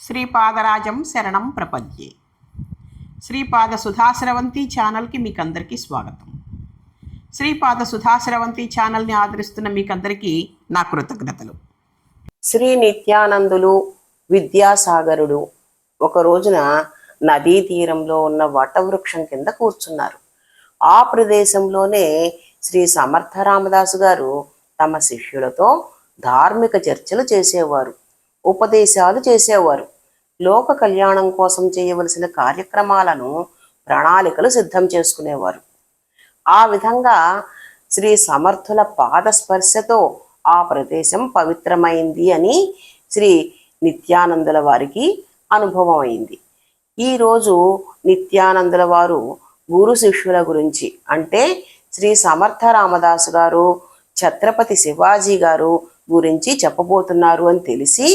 శ్రీపాదరాజం శరణం ప్రపద్యే. శ్రీపాద సుధాశ్రవంతి ఛానల్కి మీకు అందరికీ స్వాగతం. శ్రీపాద సుధాశ్రవంతి ఛానల్ని ఆదరిస్తున్న మీకందరికీ నా కృతజ్ఞతలు. శ్రీ నిత్యానందులు విద్యాసాగరుడు ఒక రోజున నదీ తీరంలో ఉన్న వటవృక్షం కింద కూర్చున్నారు. ఆ ప్రదేశంలోనే శ్రీ సమర్థ రామదాసు గారు తమ శిష్యులతో ధార్మిక చర్చలు చేసేవారు. ఉపదేశాలు చేసేవారు. లోక కళ్యాణం కోసం చేయవలసిన కార్యక్రమాలను ప్రణాళికలు సిద్ధం చేసుకునేవారు. ఆ విధంగా శ్రీ సమర్థుల పాద స్పర్శతో ఆ ప్రదేశం పవిత్రమైంది అని శ్రీ నిత్యానందుల వారికి అనుభవం అయింది ఈరోజు నిత్యానందుల వారు గురు శిష్యుల గురించి అంటే శ్రీ సమర్థ రామదాసు గారు ఛత్రపతి శివాజీ గారు గురించి చెప్పబోతున్నారు అని తెలిసి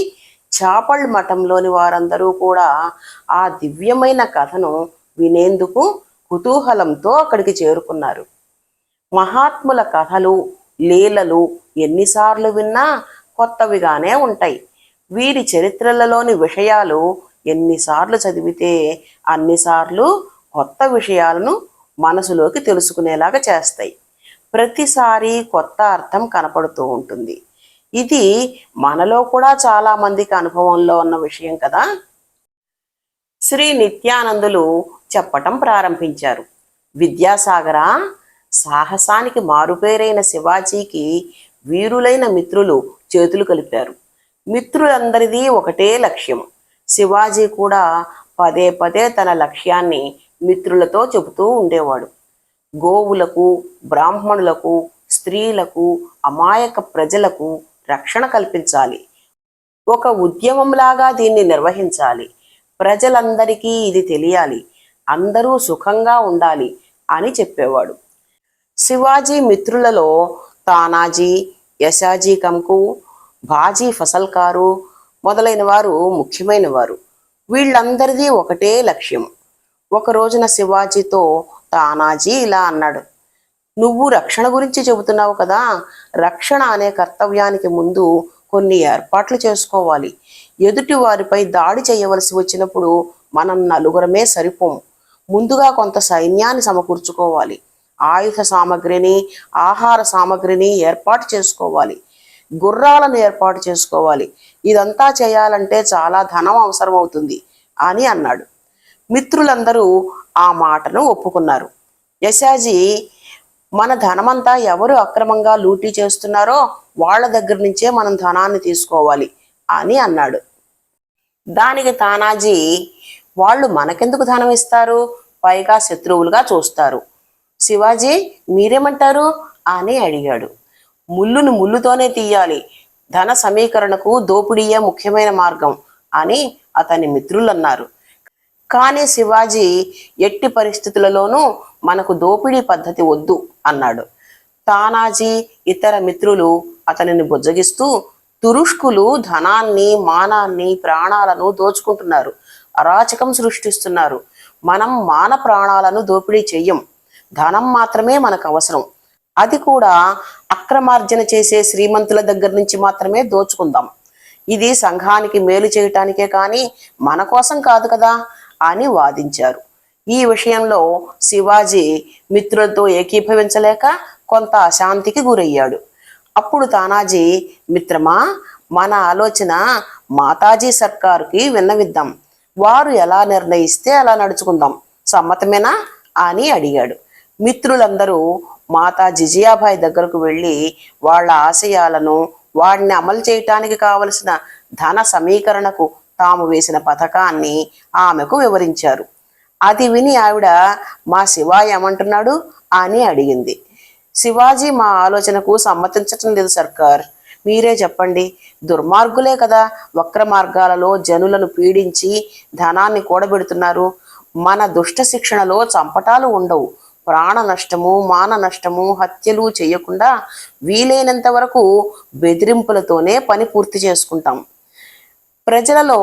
చాపల్ మఠంలోని వారందరూ కూడా ఆ దివ్యమైన కథను వినేందుకు కుతూహలంతో అక్కడికి చేరుకున్నారు. మహాత్ముల కథలు లీలలు ఎన్నిసార్లు విన్నా కొత్తవిగానే ఉంటాయి. వీరి చరిత్రలలోని విషయాలు ఎన్నిసార్లు చదివితే అన్నిసార్లు కొత్త విషయాలను మనసులోకి తెలుసుకునేలాగా చేస్తాయి. ప్రతిసారి కొత్త అర్థం కనపడుతూ ఉంటుంది. ఇది మనలో కూడా చాలా మందికి అనుభవంలో ఉన్న విషయం కదా. శ్రీ నిత్యానందులు చెప్పటం ప్రారంభించారు. విద్యాసాగర సాహసానికి మారుపేరైన శివాజీకి వీరులైన మిత్రులు చేతులు కలిపారు. మిత్రులందరిది ఒకటే లక్ష్యం. శివాజీ కూడా పదే పదే తన లక్ష్యాన్ని మిత్రులతో చెబుతూ ఉండేవాడు. గోవులకు బ్రాహ్మణులకు స్త్రీలకు అమాయక ప్రజలకు రక్షణ కల్పించాలి. ఒక ఉద్యమంలాగా దీన్ని నిర్వహించాలి. ప్రజలందరికీ ఇది తెలియాలి. అందరూ సుఖంగా ఉండాలి అని చెప్పేవాడు. శివాజీ మిత్రులలో తానాజీ యశాజీ కంకు బాజీ ఫసల్కారు మొదలైన వారు ముఖ్యమైన వారు వీళ్ళందరిది ఒకటే లక్ష్యం. ఒక రోజున శివాజీతో తానాజీ ఇలా అన్నాడు. నువ్వు రక్షణ గురించి చెబుతున్నావు కదా. రక్షణ అనే కర్తవ్యానికి ముందు కొన్ని ఏర్పాట్లు చేసుకోవాలి. ఎదుటి వారిపై దాడి చేయవలసి వచ్చినప్పుడు మనం నలుగురమే సరిపోము. ముందుగా కొంత సైన్యాన్ని సమకూర్చుకోవాలి. ఆయుధ సామగ్రిని ఆహార సామగ్రిని ఏర్పాటు చేసుకోవాలి. గుర్రాలను ఏర్పాటు చేసుకోవాలి. ఇదంతా చేయాలంటే చాలా ధనం అవసరం అవుతుంది అని అన్నాడు. మిత్రులందరూ ఆ మాటను ఒప్పుకున్నారు. యశాజీ మన ధనమంతా ఎవరు అక్రమంగా లూటీ చేస్తున్నారో వాళ్ళ దగ్గర నుంచే మనం ధనాన్ని తీసుకోవాలి అని అన్నాడు. దానికి తానాజీ వాళ్ళు మనకెందుకు ధనం ఇస్తారు? పైగా శత్రువులుగా చూస్తారు. శివాజీ మీరేమంటారు? అని అడిగాడు. ముళ్ళును ముళ్ళుతోనే తీయాలి. ధన సమీకరణకు దోపిడీయే ముఖ్యమైన మార్గం అని అతని మిత్రులు అన్నారు కానీ శివాజీ ఎట్టి పరిస్థితులలోనూ మనకు దోపిడీ పద్ధతి వద్దు. అన్నాడు. తానాజీ ఇతర మిత్రులు అతనిని బుజ్జగిస్తూ తురుష్కులు ధనాన్ని మానాన్ని ప్రాణాలను దోచుకుంటున్నారు. అరాచకం సృష్టిస్తున్నారు. మనం మాన ప్రాణాలను దోపిడీ చెయ్యం. ధనం మాత్రమే మనకు అవసరం. అది కూడా అక్రమార్జన చేసే శ్రీమంతుల దగ్గర నుంచి మాత్రమే దోచుకుందాం. ఇది సంఘానికి మేలు చేయటానికే కానీ మన కోసం కాదు కదా అని వాదించారు. ఈ విషయంలో శివాజీ మిత్రులతో ఏకీభవించలేక కొంత అశాంతికి గురయ్యాడు. అప్పుడు తానాజీ మిత్రమా మన ఆలోచన మాతాజీ సర్కారుకి విన్నవిద్దాం. వారు ఎలా నిర్ణయిస్తే అలా నడుచుకుందాం. సమ్మతమేనా? అని అడిగాడు. మిత్రులందరూ మాతా జిజియాబాయి దగ్గరకు వెళ్ళి వాళ్ళ ఆశయాలను వాడిని అమలు చేయటానికి కావలసిన ధన సమీకరణకు తాము వేసిన పథకాన్ని ఆమెకు వివరించారు. అది విని ఆవిడ మా శివ ఏమంటున్నాడు? అని అడిగింది. శివాజీ మా ఆలోచనకు సమ్మతించటం లేదు సర్కార్. మీరే చెప్పండి. దుర్మార్గులే కదా వక్ర మార్గాలలో జనులను పీడించి ధనాన్ని కూడబెడుతున్నారు. మన దుష్ట శిక్షణలో చంపటాలు ఉండవు. ప్రాణ నష్టము మాన నష్టము హత్యలు చేయకుండా వీలైనంత వరకు బెదిరింపులతోనే పని పూర్తి చేసుకుంటాం. ప్రజలలో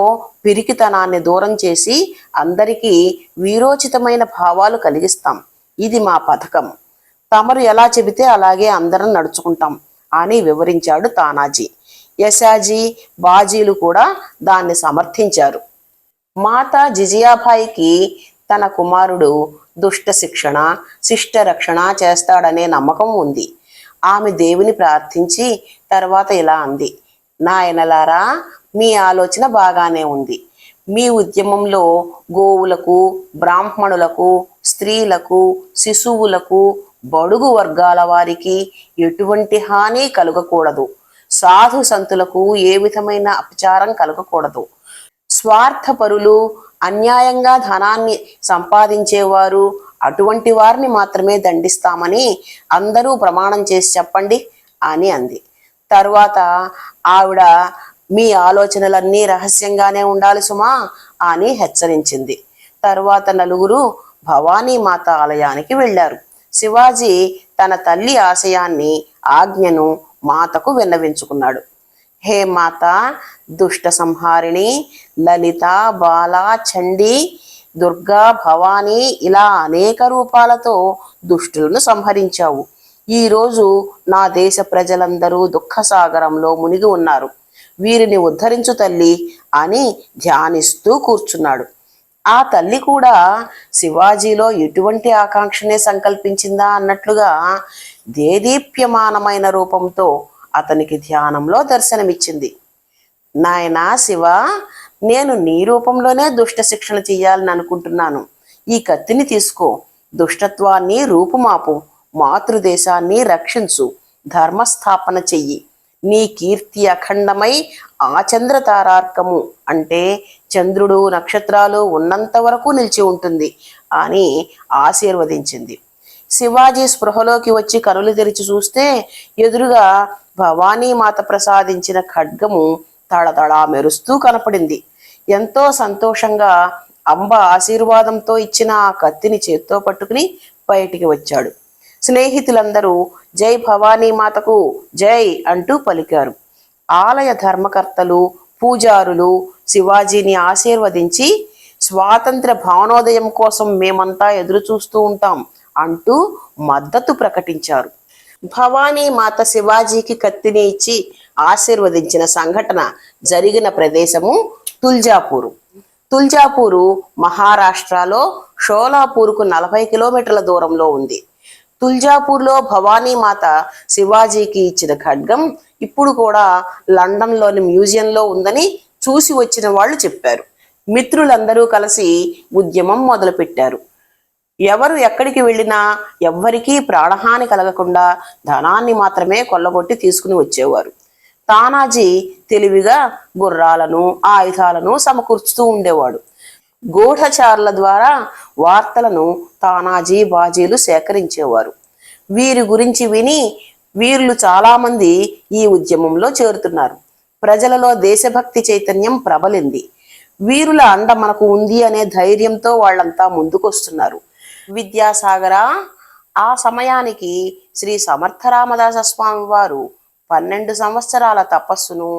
పిరికితనాన్ని దూరం చేసి అందరికీ వీరోచితమైన భావాలు కలిగిస్తాం. ఇది మా పథకం. తమరు ఎలా చెబితే అలాగే అందరం నడుచుకుంటాం అని వివరించాడు తానాజీ. యశాజీ బాజీలు కూడా దాన్ని సమర్థించారు. మాత జిజియాబాయికి తన కుమారుడు దుష్ట శిక్షణ శిష్ట రక్షణ చేస్తాడనే నమ్మకం ఉంది. ఆమె దేవుని ప్రార్థించి తర్వాత ఇలా అంది. నాయనలారా మీ ఆలోచన బాగానే ఉంది. మీ ఉద్యమంలో గోవులకు బ్రాహ్మణులకు స్త్రీలకు శిశువులకు బడుగు వర్గాల వారికి ఎటువంటి హాని కలగకూడదు. సాధు సంతులకు ఏ విధమైన అపచారం కలగకూడదు. స్వార్థపరులు అన్యాయంగా ధనాన్ని సంపాదించేవారు అటువంటి వారిని మాత్రమే దండిస్తామని అందరూ ప్రమాణం చేసి చెప్పండి అని అంది. తర్వాత ఆవిడ మీ ఆలోచనలన్నీ రహస్యంగానే ఉండాలి సుమా అని హెచ్చరించింది. తరువాత నలుగురు భవానీ మాత ఆలయానికి వెళ్ళారు. శివాజీ తన తల్లి ఆశయాన్ని ఆజ్ఞను మాతకు విన్నవించుకున్నాడు. హే మాత దుష్ట సంహారిణి లలిత బాల చండి దుర్గా భవానీ ఇలా అనేక రూపాలతో దుష్టులను సంహరించావు. ఈరోజు నా దేశ ప్రజలందరూ దుఃఖసాగరంలో మునిగి ఉన్నారు. వీరిని ఉద్ధరించు తల్లి అని ధ్యానిస్తూ కూర్చున్నాడు. ఆ తల్లి కూడా శివాజీలో ఎటువంటి ఆకాంక్షనే సంకల్పించిందా అన్నట్లుగా దేదీప్యమానమైన రూపంతో అతనికి ధ్యానంలో దర్శనమిచ్చింది. నాయనా శివ నేను నీ రూపంలోనే దుష్ట శిక్షణ చెయ్యాలని అనుకుంటున్నాను. ఈ కత్తిని తీసుకో. దుష్టత్వాన్ని రూపుమాపు. మాతృదేశాన్ని రక్షించు. ధర్మస్థాపన చెయ్యి. నీ కీర్తి అఖండమై ఆ చంద్ర తారార్కము అంటే చంద్రుడు నక్షత్రాలు ఉన్నంత వరకు నిలిచి ఉంటుంది అని ఆశీర్వదించింది. శివాజీ స్పృహలోకి వచ్చి కనులు తెరిచి చూస్తే ఎదురుగా భవానీ మాత ప్రసాదించిన ఖడ్గము తడతడా మెరుస్తూ కనపడింది. ఎంతో సంతోషంగా అంబ ఆశీర్వాదంతో ఇచ్చిన ఆ కత్తిని చేత్తో పట్టుకుని బయటికి వచ్చాడు. స్నేహితులందరూ జై భవానీ మాతకు జై అంటూ పలికారు. ఆలయ ధర్మకర్తలు పూజారులు శివాజీని ఆశీర్వదించి స్వాతంత్ర భావనోదయం కోసం మేమంతా ఎదురు చూస్తూ ఉంటాం అంటూ మద్దతు ప్రకటించారు. భవానీ మాత శివాజీకి కత్తిని ఇచ్చి ఆశీర్వదించిన సంఘటన జరిగిన ప్రదేశము తుల్జాపూరు. తుల్జాపూరు మహారాష్ట్రలో షోలాపూర్కు నలభై కిలోమీటర్ల దూరంలో ఉంది. తుల్జాపూర్లో భవానీ మాత శివాజీకి ఇచ్చిన ఖడ్గం ఇప్పుడు కూడా లండన్లోని మ్యూజియంలో ఉందని చూసి వచ్చిన వాళ్ళు చెప్పారు. మిత్రులందరూ కలిసి ఉద్యమం మొదలుపెట్టారు. ఎవరు ఎక్కడికి వెళ్ళినా ఎవ్వరికీ ప్రాణహాని కలగకుండా ధనాన్ని మాత్రమే కొల్లగొట్టి తీసుకుని వచ్చేవారు. తానాజీ తెలివిగా గుర్రాలను ఆయుధాలను సమకూర్చుతూ ఉండేవాడు. గూఢచారుల ద్వారా వార్తలను తానాజీ బాజీలు సేకరించేవారు. వీరి గురించి విని వీరులు చాలామంది ఈ ఉద్యమంలో చేరుతున్నారు. ప్రజలలో దేశభక్తి చైతన్యం ప్రబలింది. వీరుల అండ మనకు ఉంది అనే ధైర్యంతో వాళ్ళంతా ముందుకొస్తున్నారు. విద్యాసాగర ఆ సమయానికి శ్రీ సమర్థరామదాస స్వామి వారు పన్నెండు సంవత్సరాల తపస్సును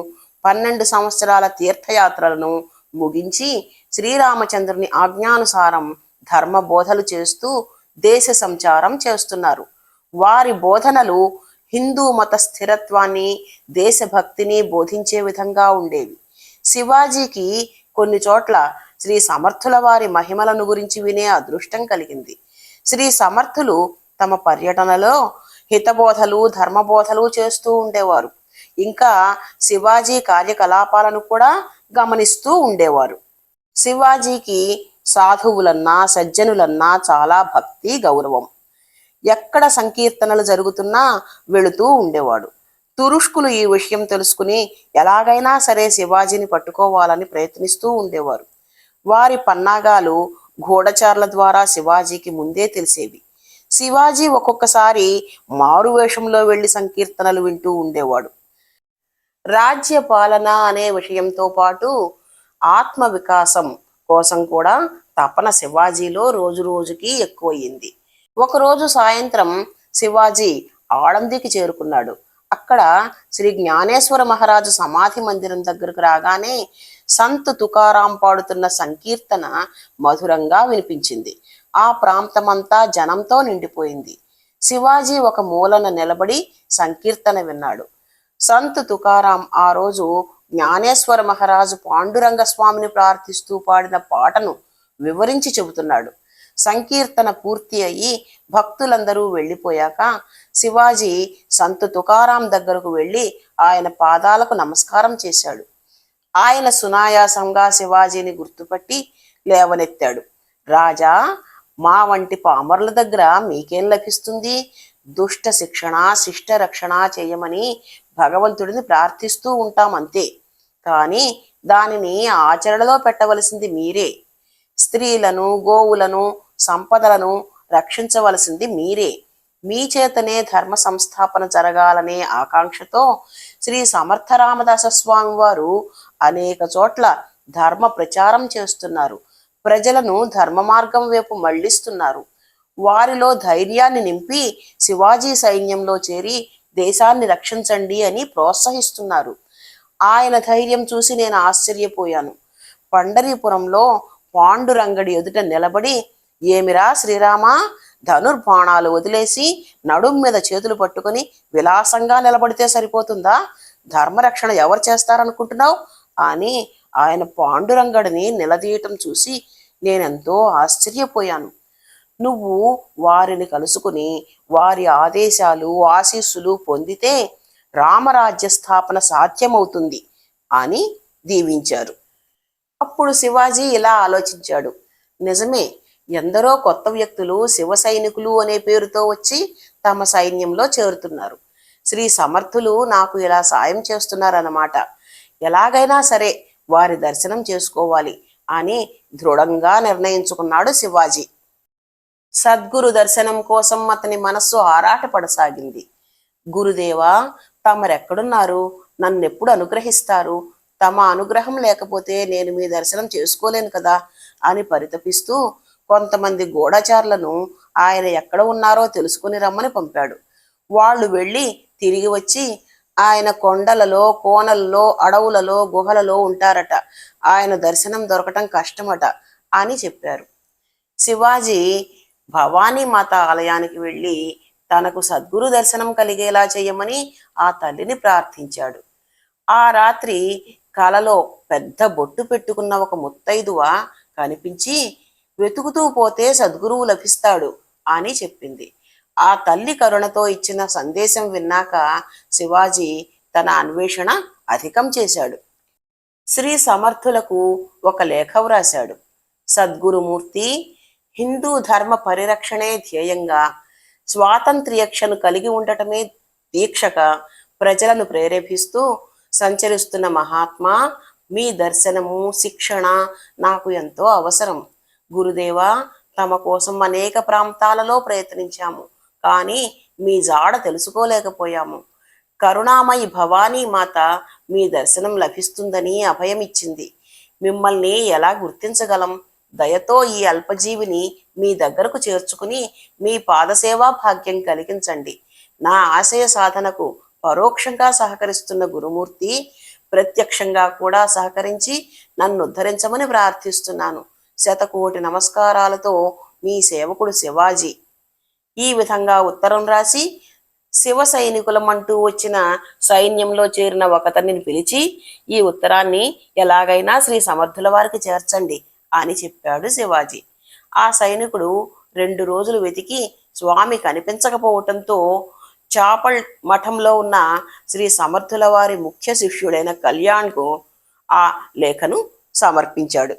పన్నెండు సంవత్సరాల తీర్థయాత్రలను ముగించి శ్రీరామచంద్రుని ఆజ్ఞానుసారం ధర్మ బోధలు చేస్తూ దేశ సంచారం చేస్తున్నారు. వారి బోధనలు హిందూ మత స్థిరత్వాన్ని దేశభక్తిని బోధించే విధంగా ఉండేవి. శివాజీకి కొన్ని చోట్ల శ్రీ సమర్థుల వారి మహిమలను గురించి వినే అదృష్టం కలిగింది. శ్రీ సమర్థులు తమ పర్యటనలో హితబోధలు ధర్మబోధలు చేస్తూ ఉండేవారు. ఇంకా శివాజీ కార్యకలాపాలను కూడా గమనిస్తూ ఉండేవారు. శివాజీకి సాధువులన్నా సజ్జనులన్నా చాలా భక్తి గౌరవం. ఎక్కడ సంకీర్తనలు జరుగుతున్నా వెళుతూ ఉండేవాడు. తురుష్కులు ఈ విషయం తెలుసుకుని ఎలాగైనా సరే శివాజీని పట్టుకోవాలని ప్రయత్నిస్తూ ఉండేవారు. వారి పన్నాగాలు గూఢచారుల ద్వారా శివాజీకి ముందే తెలిసేవి. శివాజీ ఒక్కొక్కసారి మారు వేషంలో వెళ్ళి సంకీర్తనలు వింటూ ఉండేవాడు. రాజ్య పాలన అనే విషయంతో పాటు ఆత్మ వికాసం కోసం కూడా తపన శివాజీలో రోజు రోజుకి ఎక్కువయ్యింది. ఒకరోజు సాయంత్రం శివాజీ ఆడందికి చేరుకున్నాడు. అక్కడ శ్రీ జ్ఞానేశ్వర మహారాజు సమాధి మందిరం దగ్గరకు రాగానే సంత్ తుకారాం పాడుతున్న సంకీర్తన మధురంగా వినిపించింది. ఆ ప్రాంతమంతా జనంతో నిండిపోయింది. శివాజీ ఒక మూలన నిలబడి సంకీర్తన విన్నాడు. సంత్ తుకారాం ఆ రోజు జ్ఞానేశ్వర మహారాజు పాండురంగ స్వామిని ప్రార్థిస్తూ పాడిన పాటను వివరించి చెబుతున్నాడు. సంకీర్తన పూర్తి అయ్యి భక్తులందరూ వెళ్ళిపోయాక శివాజీ సంతు తుకారాం దగ్గరకు వెళ్ళి ఆయన పాదాలకు నమస్కారం చేశాడు. ఆయన సునాయాసంగా శివాజీని గుర్తుపట్టి లేవనెత్తాడు. రాజా మా వంటి పామరుల దగ్గర మీకేం లభిస్తుంది? దుష్ట శిక్షణ శిష్ట రక్షణ చేయమని భగవంతుడిని ప్రార్థిస్తూ ఉంటాం అంతే. కానీ దానిని ఆచరణలో పెట్టవలసింది మీరే. స్త్రీలను గోవులను సంపదలను రక్షించవలసింది మీరే. మీ చేతనే ధర్మ సంస్థాపన జరగాలనే ఆకాంక్షతో శ్రీ సమర్థ రామదాస స్వామి వారు అనేక చోట్ల ధర్మ ప్రచారం చేస్తున్నారు. ప్రజలను ధర్మ మార్గం వైపు మళ్ళిస్తున్నారు వారిలో ధైర్యాన్ని నింపి శివాజీ సైన్యంలో చేరి దేశాన్ని రక్షించండి అని ప్రోత్సహిస్తున్నారు. ఆయన ధైర్యం చూసి నేను ఆశ్చర్యపోయాను. పండరీపురంలో పాండురంగడి ఎదుట నిలబడి ఏమిరా శ్రీరామా? ధనుర్బాణాలు వదిలేసి నడుం మీద చేతులు పట్టుకొని విలాసంగా నిలబడితే సరిపోతుందా? ధర్మరక్షణ ఎవరు చేస్తారనుకుంటున్నావు? అని ఆయన పాండురంగడిని నిలదీయటం చూసి నేనెంతో ఆశ్చర్యపోయాను. నువ్వు వారిని కలుసుకుని వారి ఆదేశాలు ఆశీస్సులు పొందితే రామరాజ్య స్థాపన సాధ్యమవుతుంది అని దీవించారు. అప్పుడు శివాజీ ఇలా ఆలోచించాడు. నిజమే ఎందరో కొత్త వ్యక్తులు శివ సైనికులు అనే పేరుతో వచ్చి తమ సైన్యంలో చేరుతున్నారు. శ్రీ సమర్థులు నాకు ఇలా సాయం చేస్తున్నారన్నమాట. ఎలాగైనా సరే వారి దర్శనం చేసుకోవాలి అని దృఢంగా నిర్ణయించుకున్నాడు శివాజీ. సద్గురు దర్శనం కోసం అతని మనస్సు ఆరాటపడసాగింది. గురుదేవా తమరెక్కడున్నారు? నన్నెప్పుడు అనుగ్రహిస్తారు? తమ అనుగ్రహం లేకపోతే నేను మీ దర్శనం చేసుకోలేను కదా అని పరితపిస్తూ కొంతమంది గూఢచారులను ఆయన ఎక్కడ ఉన్నారో తెలుసుకుని రమ్మని పంపాడు. వాళ్ళు వెళ్ళి తిరిగి వచ్చి ఆయన కొండలలో కోనలలో అడవులలో గుహలలో ఉంటారట. ఆయన దర్శనం దొరకటం కష్టమట అని చెప్పారు. శివాజీ మాత ఆలయానికి వెళ్ళి తనకు సద్గురు దర్శనం కలిగేలా చేయమని ఆ తల్లిని ప్రార్థించాడు. ఆ రాత్రి కలలో పెద్ద బొట్టు పెట్టుకున్న ఒక ముత్తైదువ కనిపించి వెతుకుతూ పోతే సద్గురువు లభిస్తాడు అని చెప్పింది. ఆ తల్లి కరుణతో ఇచ్చిన సందేశం విన్నాక శివాజీ తన అన్వేషణ అధికం చేశాడు. శ్రీ సమర్థులకు ఒక లేఖ వ్రాశాడు. సద్గురుమూర్తి హిందూ ధర్మ పరిరక్షణే ధ్యేయంగా స్వాతంత్ర్యక్షను కలిగి ఉండటమే దీక్షగా ప్రజలను ప్రేరేపిస్తూ సంచరిస్తున్న మహాత్మా మీ దర్శనము శిక్షణ నాకు ఎంతో అవసరం. గురుదేవ తమ కోసం అనేక ప్రాంతాలలో ప్రయత్నించాము కానీ మీ జాడ తెలుసుకోలేకపోయాము. కరుణామయి భవానీ మాత మీ దర్శనం లభిస్తుందని అభయమిచ్చింది. మిమ్మల్ని ఎలా గుర్తించగలం? దయతో ఈ అల్పజీవిని మీ దగ్గరకు చేర్చుకుని మీ పాదసేవా భాగ్యం కలిగించండి. నా ఆశయ సాధనకు పరోక్షంగా సహకరిస్తున్న గురుమూర్తి ప్రత్యక్షంగా కూడా సహకరించి నన్ను ఉద్ధరించమని ప్రార్థిస్తున్నాను. శతకోటి నమస్కారాలతో మీ సేవకుడు శివాజీ. ఈ విధంగా ఉత్తరం రాసి శివ సైనికులమంటూ వచ్చిన సైన్యంలో చేరిన ఒకతనిని పిలిచి ఈ ఉత్తరాన్ని ఎలాగైనా శ్రీ సమర్థుల వారికి చేర్చండి. అని చెప్పాడు శివాజీ. ఆ సైనికుడు రెండు రోజులు వెతికి స్వామి కనిపించకపోవటంతో చాపల్ మఠంలో ఉన్న శ్రీ సమర్థుల వారి ముఖ్య శిష్యుడైన కళ్యాణ్కు ఆ లేఖను సమర్పించాడు.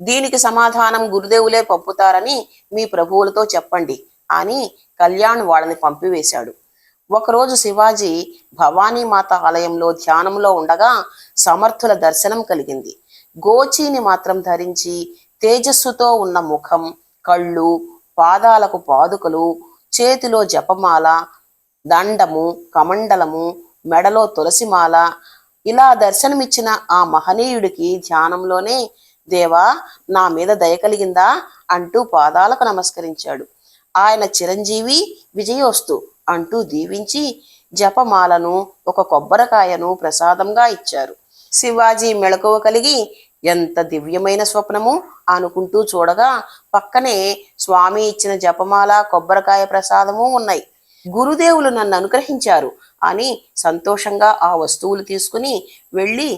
దీనికి సమాధానం గురుదేవులే పంపుతారని మీ ప్రభువులతో చెప్పండి అని కళ్యాణ్ వాళ్ళని పంపివేశాడు. ఒకరోజు శివాజీ భవానీ మాత ఆలయంలో ధ్యానంలో ఉండగా సమర్థుల దర్శనం కలిగింది. గోచీని మాత్రం ధరించి తేజస్సుతో ఉన్న ముఖం కళ్ళు పాదాలకు పాదుకలు చేతిలో జపమాల దండము కమండలము మెడలో తులసిమాల ఇలా దర్శనమిచ్చిన ఆ మహనీయుడికి ధ్యానంలోనే దేవా నా మీద దయ కలిగిందా? అంటూ పాదాలకు నమస్కరించాడు. ఆయన చిరంజీవి విజయోస్తు అంటూ దీవించి జపమాలను ఒక కొబ్బరికాయను ప్రసాదంగా ఇచ్చారు. శివాజీ మెళకువ కలిగి ఎంత దివ్యమైన స్వప్నము అనుకుంటూ చూడగా పక్కనే స్వామి ఇచ్చిన జపమాల కొబ్బరికాయ ప్రసాదము ఉన్నాయి. గురుదేవులు నన్ను అనుగ్రహించారు అని సంతోషంగా ఆ వస్తువులు తీసుకుని వెళ్ళి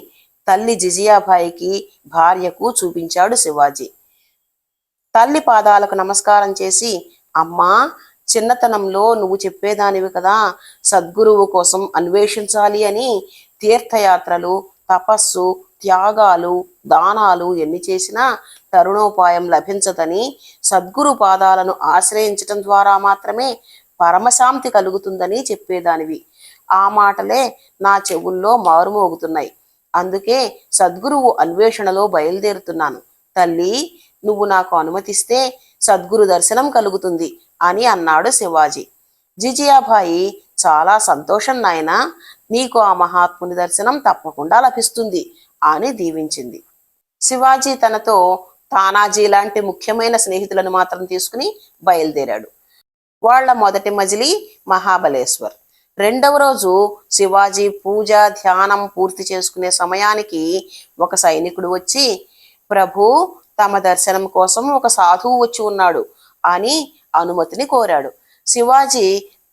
తల్లి జిజియాబాయికి భార్యకు చూపించాడు శివాజీ. తల్లి పాదాలకు నమస్కారం చేసి అమ్మా చిన్నతనంలో నువ్వు చెప్పేదానివి కదా సద్గురువు కోసం అన్వేషించాలి అని తీర్థయాత్రలు తపస్సు త్యాగాలు దానాలు ఎన్ని చేసినా తరుణోపాయం లభించదని సద్గురు పాదాలను ఆశ్రయించటం ద్వారా మాత్రమే పరమశాంతి కలుగుతుందని చెప్పేదానివి. ఆ మాటలే నా చెవుల్లో మారుమోగుతున్నాయి. అందుకే సద్గురువు అన్వేషణలో బయలుదేరుతున్నాను. తల్లి నువ్వు నాకు అనుమతిస్తే సద్గురు దర్శనం కలుగుతుంది అని అన్నాడు శివాజీ. జిజియాబాయి చాలా సంతోషం నాయన. నీకు ఆ మహాత్ముని దర్శనం తప్పకుండా లభిస్తుంది అని దీవించింది. శివాజీ తనతో తానాజీ లాంటి ముఖ్యమైన స్నేహితులను మాత్రం తీసుకుని బయలుదేరాడు. వాళ్ళ మొదటి మజిలీ మహాబలేశ్వర్. రెండవ రోజు శివాజీ పూజ ధ్యానం పూర్తి చేసుకునే సమయానికి ఒక సైనికుడు వచ్చి ప్రభు తమ దర్శనం కోసం ఒక సాధువు వచ్చి ఉన్నాడు అని అనుమతిని కోరాడు. శివాజీ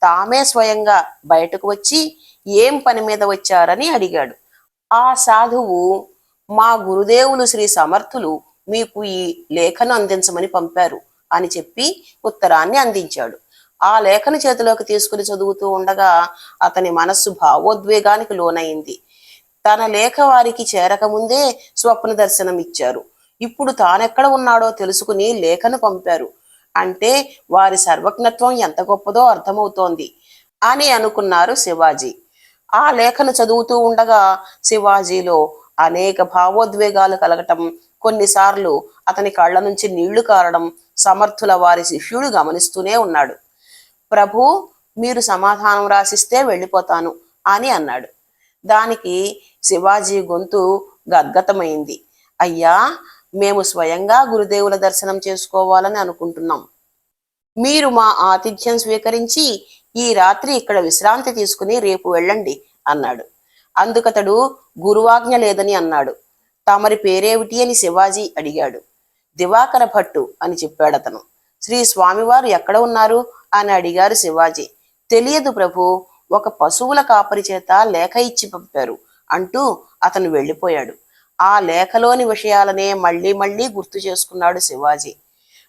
తామే స్వయంగా బయటకు వచ్చి ఏం పని మీద వచ్చారని అడిగాడు. ఆ సాధువు మా గురుదేవులు శ్రీ సమర్థులు మీకు ఈ లేఖను అందించమని పంపారు అని చెప్పి ఉత్తరాన్ని అందించాడు. ఆ లేఖను చేతిలోకి తీసుకుని చదువుతూ ఉండగా అతని మనస్సు భావోద్వేగానికి లోనైంది. తన లేఖ వారికి చేరకముందే స్వప్న దర్శనం ఇచ్చారు ఇప్పుడు తానెక్కడ ఉన్నాడో తెలుసుకుని లేఖను పంపారు. అంటే వారి సర్వజ్ఞత్వం ఎంత గొప్పదో అర్థమవుతోంది అని అనుకున్నారు శివాజీ. ఆ లేఖను చదువుతూ ఉండగా శివాజీలో అనేక భావోద్వేగాలు కలగటం కొన్నిసార్లు అతని కళ్ళ నుంచి నీళ్ళు కారడం సమర్థుల వారి శిష్యుడు గమనిస్తూనే ఉన్నాడు. ప్రభు మీరు సమాధానం రాసిస్తే వెళ్ళిపోతాను అని అన్నాడు. దానికి శివాజీ గొంతు గద్గతమైంది. అయ్యా మేము స్వయంగా గురుదేవుల దర్శనం చేసుకోవాలని అనుకుంటున్నాం. మీరు మా ఆతిథ్యం స్వీకరించి ఈ రాత్రి ఇక్కడ విశ్రాంతి తీసుకుని రేపు వెళ్ళండి అన్నాడు. అందుకతడు గురువాజ్ఞ లేదని అన్నాడు. తమరి పేరేమిటి అని శివాజీ అడిగాడు. దివాకర భట్టు అని చెప్పాడతను. శ్రీ స్వామివారు ఎక్కడ ఉన్నారు? అని అడిగారు శివాజీ. తెలియదు ప్రభు ఒక పశువుల కాపరి చేత లేఖ ఇచ్చి పంపారు అంటూ అతను వెళ్ళిపోయాడు. ఆ లేఖలోని విషయాలనే మళ్ళీ మళ్ళీ గుర్తు చేసుకున్నాడు శివాజీ.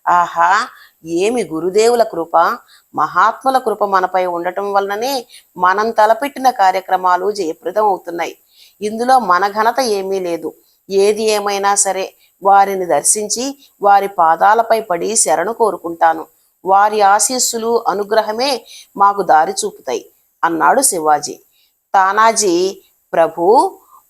ఆహా ఏమి గురుదేవుల కృప మహాత్ముల కృప మనపై ఉండటం వలననే మనం తలపెట్టిన కార్యక్రమాలు జయప్రదం అవుతున్నాయి ఇందులో మన ఘనత ఏమీ లేదు. ఏది ఏమైనా సరే వారిని దర్శించి వారి పాదాలపై పడి శరణు కోరుకుంటాను. వారి ఆశీస్సులు అనుగ్రహమే మాకు దారి చూపుతాయి అన్నాడు శివాజీ. తానాజీ ప్రభు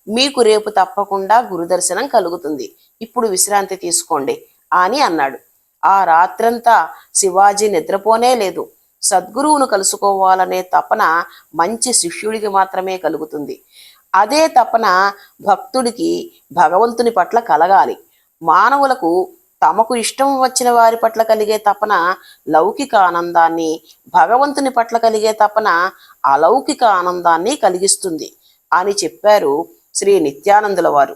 మీకు రేపు తప్పకుండా గురుదర్శనం కలుగుతుంది. ఇప్పుడు విశ్రాంతి తీసుకోండి అని అన్నాడు. ఆ రాత్రంతా శివాజీ నిద్రపోనే లేదు. సద్గురువును కలుసుకోవాలనే తపన మంచి శిష్యుడికి మాత్రమే కలుగుతుంది. అదే తపన భక్తుడికి భగవంతుని పట్ల కలగాలి. మానవులకు తమకు ఇష్టం వచ్చిన వారి పట్ల కలిగే తపన లౌకిక ఆనందాన్ని భగవంతుని పట్ల కలిగే తపన అలౌకిక ఆనందాన్ని కలిగిస్తుంది అని చెప్పారు శ్రీ నిత్యానందుల వారు.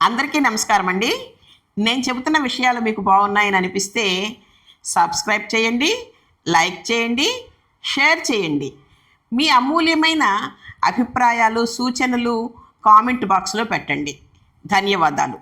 అందరికీ నమస్కారం అండి నేను చెబుతున్న విషయాలు మీకు బాగున్నాయని అనిపిస్తే సబ్స్క్రైబ్ చేయండి లైక్ చేయండి షేర్ చేయండి. మీ అమూల్యమైన అభిప్రాయాలు సూచనలు కామెంట్ బాక్స్లో పెట్టండి. ధన్యవాదాలు.